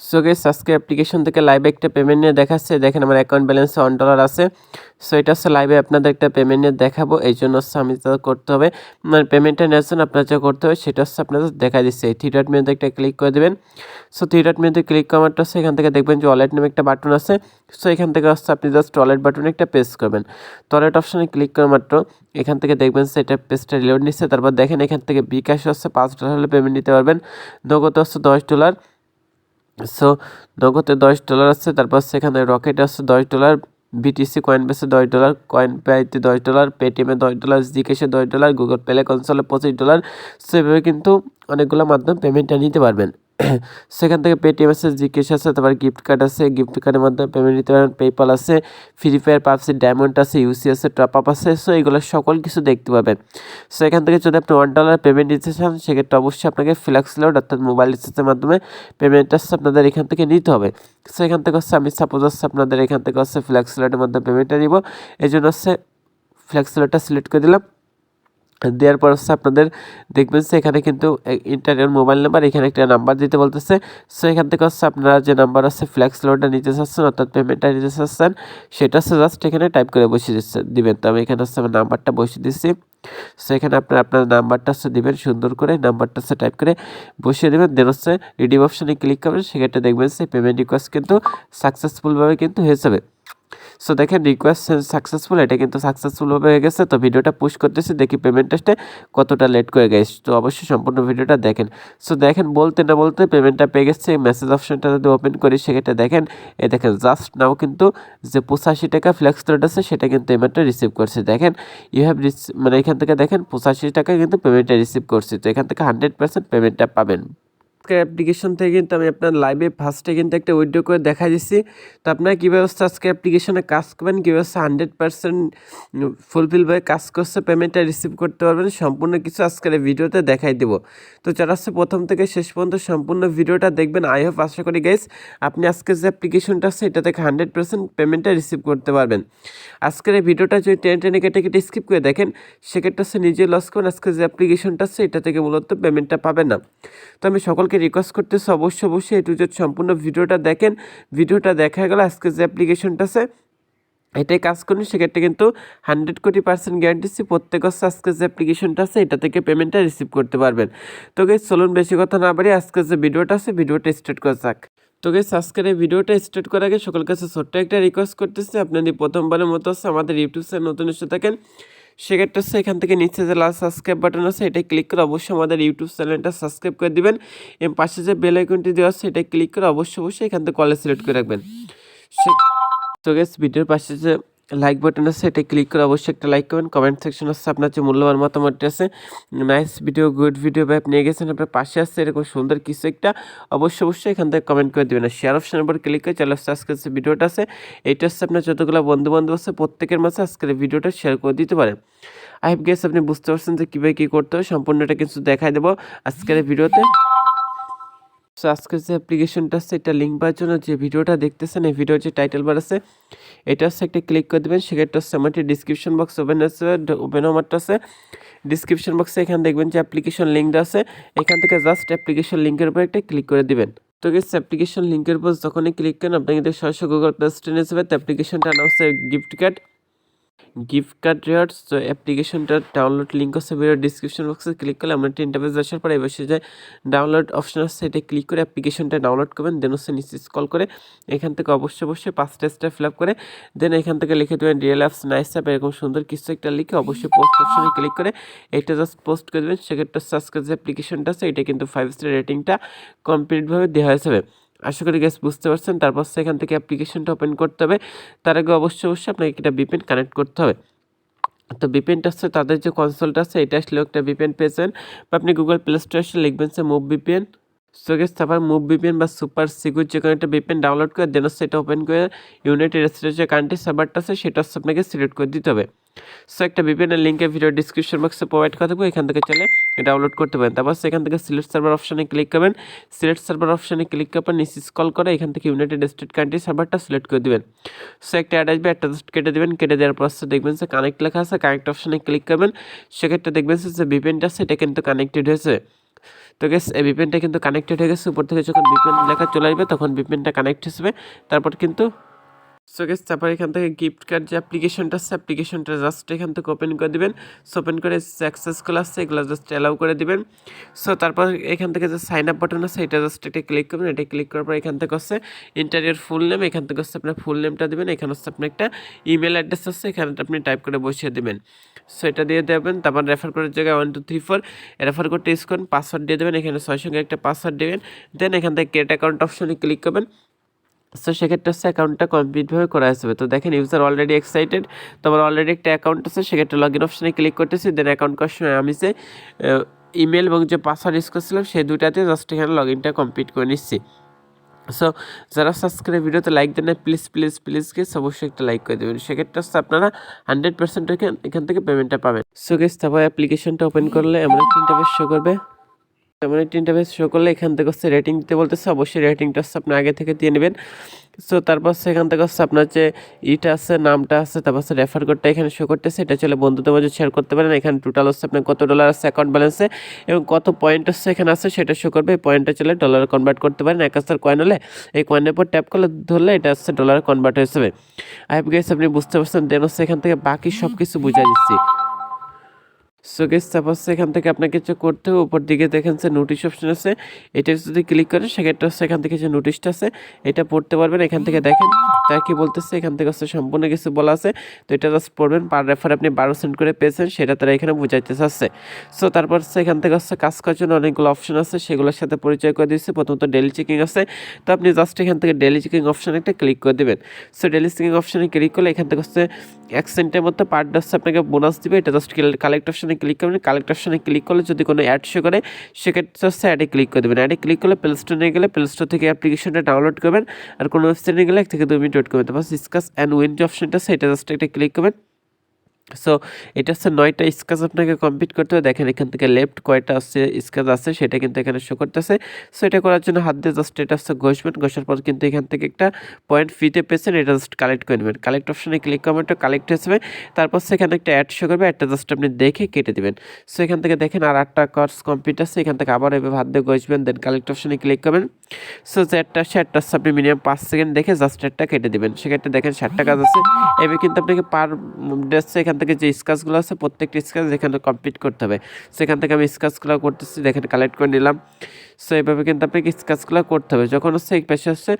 So guess আজকে application থেকে লাইভে একটা পেমেন্ট নিয়ে দেখাচ্ছে। দেখেন আমার অ্যাকাউন্ট ব্যালেন্স ওয়ান ডলার আছে। সো এটা হচ্ছে লাইভে আপনাদের একটা পেমেন্ট নিয়ে দেখাবো। এই জন্য হচ্ছে আমি করতে হবে। মানে পেমেন্টটা নেওয়ার জন্য আপনার যা করতে হবে সেটা হচ্ছে আপনাদের দেখা দিচ্ছে। এই ডট মেনুতে একটা ক্লিক করে দেবেন। সো ডট মেনুতে ক্লিক করার মাত্র হচ্ছে এখান থেকে দেখবেন যে ওয়ালেট নামে একটা বাটন আছে। সো এখান থেকে হচ্ছে আপনি জাস্ট ওয়ালেট বাটনে একটা প্রেস করবেন। ওয়ালেট অপশানে ক্লিক করা মাত্র এখান থেকে দেখবেন সেটা পেজটা রিলোড নিচ্ছে। তারপর দেখেন এখান থেকে বিকাশ হচ্ছে পাঁচ ডলার হলে পেমেন্ট নিতে পারবেন। নগদ হচ্ছে দশ ডলার সো নগদে দশ ডলার আছে, তারপর সেখানে রকেট আছে দশ ডলার বিটিসি কয়েন বেসে দশ ডলার কয়েন পেতে দশ ডলার পেটিএমে দশ ডলার জিকেশে দশ ডলার গুগল পেলে কনসোলে পঁচিশ ডলার সেভাবে কিন্তু অনেকগুলো মাধ্যমে পেমেন্টটা নিতে পারবেন। সেখান থেকে পেটিএম আছে জি জিকেশ আছে, তারপর গিফট কার্ড আছে গিফট কার্ডের মাধ্যমে পেমেন্ট নিতে পারেন পেপাল আছে ফ্রি ফায়ার পাবসি ডায়মন্ড আছে ইউসি আছে টপ আপ আছে সো এগুলো সকল কিছু দেখতে পাবেন। সো এখান থেকে যদি আপনি ওয়ান ডলার পেমেন্ট দিতে চান, সেক্ষেত্রে অবশ্যই আপনাকে ফ্ল্যাক্স লোড অর্থাৎ মোবাইল রিচার্জের মাধ্যমে পেমেন্ট হচ্ছে আপনাদের এখান থেকে নিতে হবে। সো এখান থেকে হচ্ছে আমি সাপোজ হচ্ছে আপনাদের এখান থেকে হচ্ছে ফ্ল্যাক্স লোডের মাধ্যমে পেমেন্টটা নিব এই জন্য হচ্ছে ফ্ল্যাক্স লোডটা সিলেক্ট করে দিলাম। দেওয়ার পর হচ্ছে আপনাদের দেখবেন যে এখানে কিন্তু ইন্টারনেট মোবাইল নাম্বার এখানে একটা নাম্বার দিতে বলতেছে। সো এখান থেকে হচ্ছে আপনারা যে নাম্বার আছে ফ্ল্যাক্স লোডটা নিতে চাচ্ছেন, অর্থাৎ পেমেন্টটা নিতে চাচ্ছেন, সেটা হচ্ছে জাস্ট এখানে টাইপ করে বসিয়ে দিচ্ছে, দিবেন। তো আমি এখানে হচ্ছে আমার নাম্বারটা বসিয়ে দিচ্ছি। সো এখানে আপনার আপনার নাম্বারটা হচ্ছে দিবেন সুন্দর করে নাম্বারটা হচ্ছে টাইপ করে বসিয়ে দেবেন। দেন হচ্ছে রিডিম অপশানে ক্লিক করবেন, সেক্ষেত্রে দেখবেন যে পেমেন্ট রিকোয়েস্ট কিন্তু সাকসেসফুলভাবে কিন্তু হয়ে যাবে। সো দেখেন রিকোয়েস্ট সাকসেসফুল এটা কিন্তু সাকসেসফুল হয়ে গেছে। তো ভিডিওটা পুশ করতেছি, দেখি পেমেন্ট টেস্টে কতটা লেট করে গেছে। তো অবশ্যই সম্পূর্ণ ভিডিওটা দেখেন। সো দেখেন, বলতে না বলতে পেমেন্টটা পেয়ে গেছে। মেসেজ অপশনটা যদি ওপেন করি, সেক্ষেত্রে দেখেন, এ দেখেন জাস্ট নাও কিন্তু যে পঁচাশি টাকা ফ্লেক্স রেট আছে, সেটা কিন্তু পেমেন্টটা রিসিভ করছে। দেখেন ইউ হ্যাভ মানে এখান থেকে দেখেন, পঁচাশি টাকা কিন্তু পেমেন্টটা রিসিভ করছে। তো এখান থেকে হান্ড্রেড পার্সেন্ট পেমেন্টটা পাবেন। আজকের অ্যাপ্লিকেশন থেকে কিন্তু আমি আপনার লাইভে ফার্স্টে কিন্তু একটা উইডিও করে দেখা দিচ্ছি তো আপনারা কীভাবে আজকে অ্যাপ্লিকেশনে কাজ করবেন, কীভাবে হান্ড্রেড পার্সেন্ট ফুলফিলভাবে কাজ করছে পেমেন্টটা রিসিভ করতে পারবেন, সম্পূর্ণ কিছু আজকের ভিডিওতে দেখাই দেবো। তো যারা হচ্ছে প্রথম থেকে শেষ পর্যন্ত সম্পূর্ণ ভিডিওটা দেখবেন আই হোপ আশা করি গাইস আপনি আজকে যে অ্যাপ্লিকেশনটা আছে এটা থেকে হান্ড্রেড পার্সেন্ট পেমেন্টটা রিসিভ করতে পারবেন। আজকের এই ভিডিওটা যদি টেনে টেনে কেটে কেটে স্কিপ করে দেখেন, সেক্ষেত্রে হচ্ছে নিজে লস করবেন, আজকে যে অ্যাপ্লিকেশনটা আছে, এটা থেকে মূলত পেমেন্টটা পাবেন না। তো আমি সকলকে আপনাকে রিকোয়েস্ট করতেছি অবশ্যই অবশ্যই এটু যে সম্পূর্ণ ভিডিওটা দেখেন। ভিডিওটা দেখা গেল, আজকে যে অ্যাপ্লিকেশনটা আছে, এটাই কাজ করুন। সেক্ষেত্রে কিন্তু হান্ড্রেড কোটি পার্সেন্ট গ্যারান্টিছি প্রত্যেক হচ্ছে আজকে যে অ্যাপ্লিকেশনটা আছে, এটা থেকে পেমেন্টটা রিসিভ করতে পারবেন। তো গেস চলুন বেশি কথা না বাড়ি আজকে যে ভিডিওটা আছে, ভিডিওটা স্টার্ট করা যাক। তো গেস আজকের এই ভিডিওটা স্টার্ট করার আগে সকল কাছে ছোট্ট একটা রিকোয়েস্ট করতেছি। আপনি যদি প্রথমবারের মতো আছে আমাদের ইউটিউব চ্যানেল নতুন এসে থাকেন সেক্ষেত্রে হচ্ছে এখান থেকে নিচে যে লাল সাবস্ক্রাইব বাটন আছে এটা ক্লিক করে অবশ্যই আমাদের ইউটিউব চ্যানেলটা সাবস্ক্রাইব করে দেবেন। এবং পাশে যে বেল আইকনটি দেওয়া আছে এটা ক্লিক করে অবশ্যই অবশ্যই এখান থেকে কলেজ সিলেক্ট করে রাখবেন। সে তো গেস ভিডিওর পাশে যে লাইক বাটন আছে, এটা ক্লিক করে অবশ্যই একটা লাইক করবেন। কমেন্ট সেকশন আছে, আপনার যে মূল্যবান মতামতটি আছে নাইস ভিডিও গুড ভিডিও বা নিয়ে গেছেন, আপনার পাশে আসছে এরকম সুন্দর কিছু একটা, অবশ্যই অবশ্যই এখান থেকে কমেন্ট করে দেবেন। শেয়ার অপশনের উপর ক্লিক করে চলে আসছে আজকের যে ভিডিওটা আছে, এইটা হচ্ছে আপনার যতগুলো বন্ধু বান্ধব আছে, প্রত্যেকের মাঝে আজকের ভিডিওটা শেয়ার করে দিতে পারেন আই হ্যাভ গেস আপনি বুঝতে পারছেন যে কীভাবে কী করতে হবে সম্পূর্ণটা কিছু দেখাই দেবো আজকের ভিডিওতে সো আজকের যে অ্যাপ্লিকেশনটা আছে, এটা লিঙ্ক পাওয়ার জন্য যে ভিডিওটা দেখতেছেন, এই ভিডিওর যে টাইটেল বার আছে, এটা হচ্ছে একটা ক্লিক করে দেবেন। সেক্ষেত্রে হচ্ছে আমার ডিসক্রিপশন বক্স ওপেন আছে ওপেন হওয়ারটা আছে। ডিসক্রিপশন বক্সে এখানে দেখবেন যে অ্যাপ্লিকেশন লিঙ্কটা আছে। এখান থেকে জাস্ট অ্যাপ্লিকেশন লিঙ্কের উপর একটা ক্লিক করে দিবেন। তো গেস অ্যাপ্লিকেশন লিঙ্কের উপর যখনই ক্লিক করেন, আপনাকে সরাসরি গুগল প্লে স্টোরে যাবে তো অ্যাপ্লিকেশনটা নাম হচ্ছে gift card gift card rewards তো অ্যাপ্লিকেশনটার ডাউনলোড লিঙ্ক আছে ভিডিও ডিসক্রিপশন বক্সে ক্লিক করলে আমরা তিনটা পেজ আসার পরে এবার যে ডাউনলোড অপশন আছে এটা ক্লিক করে অ্যাপ্লিকেশনটা ডাউনলোড করবেন দেন হচ্ছে নিচে স্কল করে এখান থেকে অবশ্যই অবশ্যই পাঁচটা স্টেপ ফিল আপ করে দেন এখান থেকে লিখে দেবেন রিয়েল অ্যাপস নাইস অ্যাপ এরকম সুন্দর কিছু একটা লিখে অবশ্যই পোস্ট অপশনে ক্লিক করে এটা জাস্ট পোস্ট করে দেবেন। সেক্ষেত্রে সাবস্ক্রাইব যে অ্যাপ্লিকেশনটা আছে, এটা কিন্তু ফাইভ স্টার রেটিংটা কমপ্লিটভাবে দেওয়া হয়ে আশা করি গ্যাস বুঝতে পারছেন। তারপর সেখান থেকে অ্যাপ্লিকেশনটা ওপেন করতে হবে। তার আগে অবশ্যই অবশ্যই আপনাকে একটা বিপেন কানেক্ট করতে হবে। তো বিপেনটা হচ্ছে তাদের যে কনসোলটা আছে, এটা আসলে একটা বিপেন পেয়েছেন। বা আপনি গুগল প্লে স্টোরে আসলে লিখবেন সে মুভ বিপিএন সো গেস তারপর মুভ বিপিএন বা সুপার সিকিউর যে কোনো একটা বিপিএন ডাউনলোড করে দেন সেটা ওপেন করে ইউনাইটেড স্টেটের যে কান্ট্রি সার্ভারটা আছে, সেটা হচ্ছে আপনাকে সিলেক্ট করে দিতে হবে। সো একটা বিপিএনের লিঙ্কের ভিডিও ডিসক্রিপশন বক্সে প্রোভাইড করে দেবো। এখান থেকে চলে ডাউনলোড করতে পারেন। তারপর সেখান থেকে সিলেক্ট সার্ভার অপশানে ক্লিক করবেন। সিলেক্ট সার্ভার অপশানে ক্লিক করার নিচে স্কল করে এখান থেকে ইউনাইটেড স্টেট কান্ট্রি সার্ভারটা সিলেক্ট করে দেবেন। সো একটা অ্যাড আসবে একটা জাস্ট কেটে দেবেন। কেটে দেওয়ার পর দেখবেন যে কানেক্ট লেখা আছে। কানেক্ট অপশানে ক্লিক করবেন। সেক্ষেত্রে দেখবেন যে বিপিএনটা সেটা কিন্তু কানেক্টেড হয়েছে। তো গেস এই ভিপিএনটা কিন্তু কানেক্টেড হয়ে গেছে। উপর থেকে যখন ভিপিএন লেখা চলে আসবে, তখন ভিপিএনটা কানেক্ট হিসেবে তারপর কিন্তু সো গেস তারপর এখান থেকে গিফট কার্ড যে অ্যাপ্লিকেশনটা আছে অ্যাপ্লিকেশনটা জাস্ট এখান থেকে ওপেন করে দিবেন। সো ওপেন করে অ্যাক্সেসগুলো আছে, এগুলো জাস্ট অ্যালাউ করে দিবেন। সো তারপর এখান থেকে যে সাইন আপ বাটন আছে, এটা জাস্ট এটা ক্লিক করবেন। এটা ক্লিক করার পর এখান থেকে হচ্ছে ইন্টারিয়ার ফুল নেম এখান থেকে হচ্ছে আপনার ফুল নেমটা দেবেন। এখানে হচ্ছে আপনার একটা ইমেল অ্যাড্রেস আছে, এখানে আপনি টাইপ করে বসিয়ে দেবেন। সো এটা দিয়ে দেবেন। তারপর রেফার করার জায়গায় one two three four refer করতে ইউজ করেন। পাসওয়ার্ড দিয়ে দেবেন। এখানে ছয় সঙ্গে একটা পাসওয়ার্ড দেবেন। দেন এখান থেকে ক্রিয়েট অ্যাকাউন্ট অপশনে ক্লিক করবেন। সো সেক্ষেত্রে হচ্ছে অ্যাকাউন্টটা কমপ্লিটভাবে করা আসবে। তো দেখেন ইউজার অলরেডি এক্সাইটেড তো আমার অলরেডি একটা অ্যাকাউন্ট আছে, সেক্ষেত্রে লগ ইন অপশানে ক্লিক করতেছি দেন অ্যাকাউন্ট করার সময় আমি যে ইমেল এবং যে পাসওয়ার্ড ইউজ করছিলাম, সেই দুটাতে জাস্ট এখানে লগ ইনটা কমপ্লিট করে নিচ্ছি। সো যারা সাবস্ক্রাইব ভিডিওতে লাইক দেন না প্লিজ প্লিজ প্লিজ গেস অবশ্যই একটা লাইক করে দেবেন। সেক্ষেত্রে হচ্ছে আপনারা হান্ড্রেড পার্সেন্ট এখান থেকে পেমেন্টটা পাবেন। সো গেস তারপর অ্যাপ্লিকেশনটা ওপেন করলে একটা ইন্টারভেস শো করবে। এমন একটা ইন্টারভেস শো করলে এখান থেকে হচ্ছে রেটিং দিতে বলতেছে। অবশ্যই রেটিংটা হচ্ছে আপনি আগে থেকে দিয়ে নেবেন। সো তারপর সেখান থেকে হচ্ছে আপনার যে ইটা আছে, নামটা আছে, তারপর হচ্ছে রেফার কোডটা এখানে শো করতেছে। এটা চলে বন্ধুদের মাঝে শেয়ার করতে পারেন। এখানে টোটাল হচ্ছে আপনার কত ডলার আছে অ্যাকাউন্ট ব্যালেন্সে এবং কত পয়েন্ট হচ্ছে এখানে আছে সেটা শো করবে। এই পয়েন্টটা চলে ডলারে কনভার্ট করতে পারেন। এক হাজার কয়েন হলে এই কয়েনের পর ট্যাপ করলে ধরলে এটা হচ্ছে ডলারে কনভার্ট হয়ে যাবে। আই হ্যাভ গেস আপনি বুঝতে পারছেন। দেন হচ্ছে এখান থেকে বাকি সব কিছু বুঝাই দিচ্ছি। সো গেস তারপর এখান থেকে আপনাকে কিছু করতে হবে, উপর দিকে দেখেন সে নোটিশ অপশন আছে। এটা যদি ক্লিক করেন, সেক্ষেত্রে হচ্ছে এখান থেকে যে নোটিশটা আছে, এটা পড়তে পারবেন। এখান থেকে দেখেন। তার কি বলতেছে? এখান থেকে হচ্ছে সম্পূর্ণ কিছু বলা আছে। তো এটা জাস্ট পড়বেন পার রেফার আপনি বারো সেন্ট করে পেয়েছেন, সেটা তারা এখানে বুঝাইতে চাচ্ছে সো তারপর হচ্ছে এখান থেকে হচ্ছে কাজ করার জন্য অনেকগুলো অপশন আছে, সেগুলোর সাথে পরিচয় করে দিচ্ছে প্রথমত ডেলি চেকিং আছে। তো আপনি জাস্ট এখান থেকে ডেলি চেকিং অপশানে একটা ক্লিক করে দেবেন। সো ডেলি চেকিং অপশানে ক্লিক করলে এখান থেকে হচ্ছে এক সেন্টের মধ্যে পার হচ্ছে আপনাকে বোনাস দিবে। এটা জাস্ট কালেক্ট অপশানে ক্লিক করবেন। কালেক্ট অপশানে ক্লিক করলে যদি কোনো অ্যাড শো করে, সেক্ষেত্রে হচ্ছে অ্যাডে ক্লিক করে দেবেন। অ্যাডে ক্লিক করলে প্লে স্টোর গেলে প্লে স্টোর থেকে অ্যাপ্লিকেশনটা ডাউনলোড করবেন। আর কোনো ওয়েবসাইটে গেলে এক থেকে দু মিনিট ওয়েট করবেন তারপর ডিসকাস অ্যান্ড উইন যে অপশনটা সেটা জাস্ট একটা ক্লিক করবেন। সো এটা হচ্ছে নয়টা স্কাচ আপনাকে কমপ্লিট করতে হবে। দেখেন এখান থেকে লেফট কয়টা আছে, স্কাচ আছে, সেটা কিন্তু এখানে শো করতেছে। সো এটা করার জন্য হাত দিয়ে জাস্ট এটা হচ্ছে ঘষবেন। ঘষার পর কিন্তু এখান থেকে একটা পয়েন্ট ফিতে পেয়েছেন, এটা জাস্ট কালেক্ট করে নেবেন। কালেক্ট অপশানে ক্লিক করবেন, একটা কালেক্ট হিসেবে তারপর সেখানে একটা অ্যাড শো করবে একটা জাস্ট আপনি দেখে কেটে দেবেন। সো এখান থেকে দেখেন আর আটটা কোর্স কমপ্লিট আছে। এখান থেকে আবার এভাবে হাত দিয়ে ঘষবেন দেন কালেক্ট অপশানে ক্লিক করবেন। সো যে একটা আছে হচ্ছে আপনি মিনিমাম পাঁচ সেকেন্ড দেখে জাস্ট একটা কেটে দেবেন। সেক্ষেত্রে দেখেন ষাটটা কাজ আছে। এবার কিন্তু আপনাকে পার ড্রেসে এখান থেকে যে স্কাচগুলো আছে, প্রত্যেকটা স্কাচ যেখানে কমপ্লিট করতে হবে। সেখান থেকে আমি স্কাচগুলো করতেছি, দেখেন কালেক্ট করে নিলাম। সো এইভাবে কিন্তু আপনাকে স্কাচগুলো করতে হবে। যখন হচ্ছে এই পাশে হচ্ছে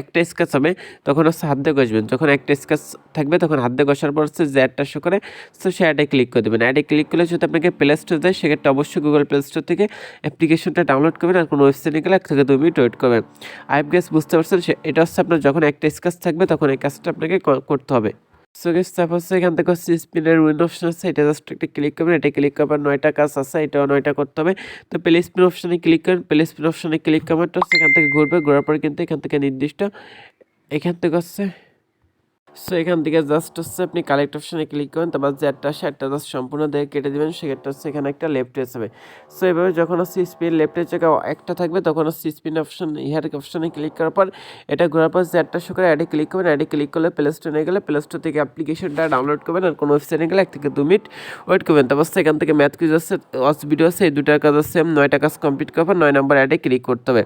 একটা স্কেচ হবে, তখন হচ্ছে হাত দিয়ে ঘষবেন। যখন একটা স্কেচ থাকবে, তখন হাত দিয়ে ঘষার পর হচ্ছে যে অ্যাডটা শো করে সো সে অ্যাডে ক্লিক করে দেবেন। অ্যাডে ক্লিক করলে যদি আপনাকে প্লে স্টোর দেয়, সেক্ষেত্রে অবশ্যই গুগল প্লে স্টোর থেকে অ্যাপ্লিকেশনটা ডাউনলোড করবেন আর কোনো ওয়েবসাইটে গেলে এক থেকে দু মিনিট ওয়েট করবেন। আইপ গ্যাস বুঝতে পারছেন এটা হচ্ছে আপনার যখন একটা স্কেচ থাকবে, তখন এই কাজটা আপনাকে করতে হবে। সো এখান থেকে হচ্ছে স্পিনের উইন অপশন আছে, এটা জাস্ট একটা ক্লিক করবেন, এটা ক্লিক করবেন নয়টা কাজ আছে, এটাও নয়টা করতে হবে। তো প্লে স্পিন অপশনে ক্লিক করেন, প্লে স্পিন অপশনে ক্লিক করবেন তো সেখান থেকে ঘুরবে, ঘোরার পর কিন্তু এখান থেকে নির্দিষ্ট এখান থেকে হচ্ছে সো এখান থেকে জাস্ট হচ্ছে আপনি কালেক্ট অপশানে ক্লিক করেন, তারপর যে একটা জাস্ট সম্পূর্ণ দেখে কেটে দেবেন, সেক্ষেত্রে হচ্ছে এখানে একটা লেফট হবে সো এভাবে যখন হচ্ছে স্পিন লেফটের জায়গায় একটা থাকবে, তখন হচ্ছে স্পিন অপশন ইহার অপশানে ক্লিক করার পর এটা ঘোরার পর যে একটা অ্যাডে ক্লিক করবেন অ্যাডে ক্লিক করলে প্লে স্টোরে গেলে প্লে স্টোর থেকে অ্যাপ্লিকেশনটা ডাউনলোড করবেন আর কোনো ওয়েবসাইটে গেলে এক থেকে দু মিনিট ওয়েট করবেন। তারপর সেখান থেকে ম্যাথ কুইজ আছে ওয়াচ ভিডিও আছে, এই দুটার কাজ আছে নয়টা কাজ কমপ্লিট করবেন নয় নম্বর অ্যাডে ক্লিক করতে হবে।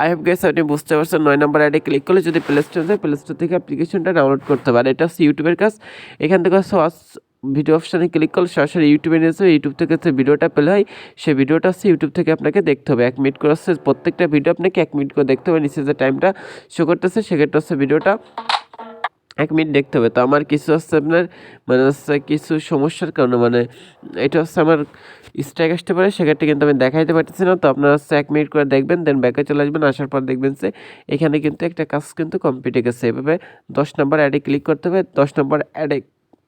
আই হ্যাভ গেস আপনি বুঝতে পারছেন, নয় নম্বর অ্যাডে ক্লিক করলে যদি প্লে স্টোর যায় প্লে স্টোর থেকে অ্যাপ্লিকেশনটা ডাউনলোড করতে হবে এটা হচ্ছে ইউটিউবের কাজ। এখান থেকে সস ভিডিও অপশানে ক্লিক করলে সরাসরি ইউটিউবে নিয়ে যাবে। ইউটিউব থেকে যে ভিডিওটা পেলে হয়, সেই ভিডিওটা হচ্ছে ইউটিউব থেকে আপনাকে দেখতে হবে। এক মিনিট করে হচ্ছে প্রত্যেকটা ভিডিও আপনাকে এক মিনিট করে দেখতে হবে। নিচে যে টাইমটা শো করতেছে, সেক্ষেত্রে হচ্ছে ভিডিওটা এক মিনিট দেখতে হবে। তো আমার কিছু হচ্ছে আপনার মানে হচ্ছে কিছু সমস্যার কারণে মানে এটা হচ্ছে আমার স্ট্রাইক আসতে পারে, সেক্ষেত্রে কিন্তু আমি দেখাইতে পারতেছি না। তো আপনারা হচ্ছে এক মিনিট করে দেখবেন দেন ব্যাকে চলে আসবেন, আসার পর দেখবেন যে এখানে কিন্তু একটা কাজ কিন্তু কমপ্লিট হয়ে গেছে। এভাবে দশ নম্বর অ্যাডে ক্লিক করতে হবে, দশ নম্বর অ্যাডে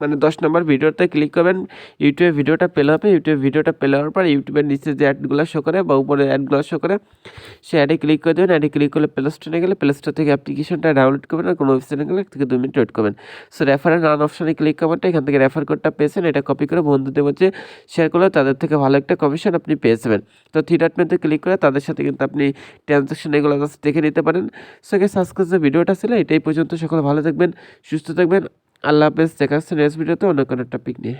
মানে দশ নম্বর ভিডিওতে ক্লিক করবেন ইউটিউবে ভিডিওটা পেলে হবে ইউটিউবে ভিডিওটা পেলে হওয়ার পর ইউটিউবের নিচে যে অ্যাডগুলো শো করে বা উপরে অ্যাডগুলো শো করে সে অ্যাডে ক্লিক করে দেবেন অ্যাডে ক্লিক করলে প্লে স্টোরে গেলে প্লে স্টোর থেকে অ্যাপ্লিকেশনটা ডাউনলোড করবেন আর কোনো ওয়েবসাইটে গেলে থেকে দু মিনিট ওয়েট করবেন সো রেফারেন্স নান অপশানে ক্লিক করবেন এখান থেকে রেফার কোডটা পেয়েছেন এটা কপি করে বন্ধুদের মধ্যে শেয়ার করলে তাদের থেকে ভালো একটা কমিশন আপনি পেয়ে যাবেন। তো থ্রি ডট ক্লিক করে তাদের সাথে কিন্তু আপনি ট্রানজ্যাকশন এগুলো দেখে নিতে পারেন। সো গেস আজকে যে ভিডিওটা ছিল, এটাই পর্যন্ত। সকলে ভালো থাকবেন, সুস্থ থাকবেন। আল্লাহ হাফেজ দেখাচ্ছে নেক্সট ভিডিওতে অন্য কোনো টপিক নিয়ে।